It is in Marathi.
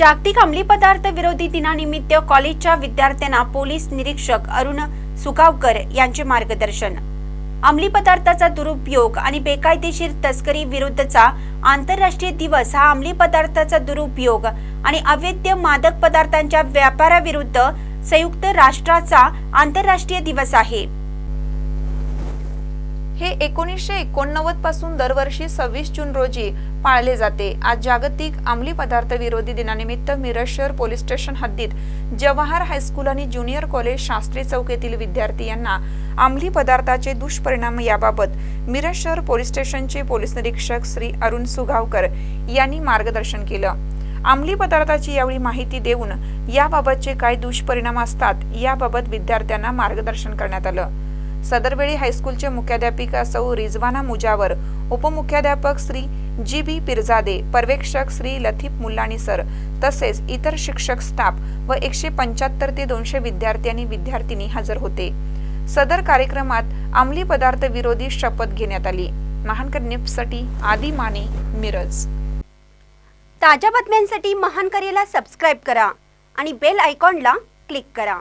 जागतिक अंमली पदार्थ विरोधी दिनानिमित्त कॉलेजच्या विद्यार्थ्यांना पोलीस निरीक्षक अरुण सुगावकर यांचे मार्गदर्शन. अंमली पदार्थाचा दुरुपयोग आणि बेकायदेशीर तस्करी विरुद्धचा आंतरराष्ट्रीय दिवस हा अंमली पदार्थाचा दुरुपयोग आणि अवैध मादक पदार्थांच्या व्यापाराविरुद्ध संयुक्त राष्ट्राचा आंतरराष्ट्रीय दिवस आहे. हे एकोणीसशे एकोणनव्वदपासून दरवर्षी सव्वीस जून रोजी पाळले जाते. आज जागतिक अंमली पदार्थ विरोधी दिनानिमित्त मिरज शहर पोलीस स्टेशन हद्दीत जवाहर हायस्कूल आणि ज्युनियर कॉलेज शास्त्री चौक येथील विद्यार्थी यांना अंमली पदार्थाचे दुष्परिणाम याबाबत मिरज शहर पोलीस स्टेशनचे पोलीस निरीक्षक श्री अरुण सुगावकर यांनी मार्गदर्शन केलं. अंमली पदार्थाची यावेळी माहिती देऊन याबाबतचे काय दुष्परिणाम असतात याबाबत विद्यार्थ्यांना मार्गदर्शन करण्यात आलं. सदरवेळी हायस्कूलचे मुख्याध्यापिका सौ रिजवाना मुजावर उपमुख्याध्यापक श्री जी बी पिरजादे पर्यवेक्षक श्री लथीफ मुल्लाणी सर तसेच इतर शिक्षक स्टाफ व एकशे पंच्याहत्तर ते दोनशे विद्यार्थी आणि विद्यार्थिनी हजर होते. सदर कार्यक्रमात अंमली पदार्थ विरोधी शपथ घेण्यात आली. महानकर निप्ससाठी आदी माने मिरज. ताज्या बातम्यांसाठी महानकरेला सबस्क्राईब करा आणि बेल आयकॉनला क्लिक करा.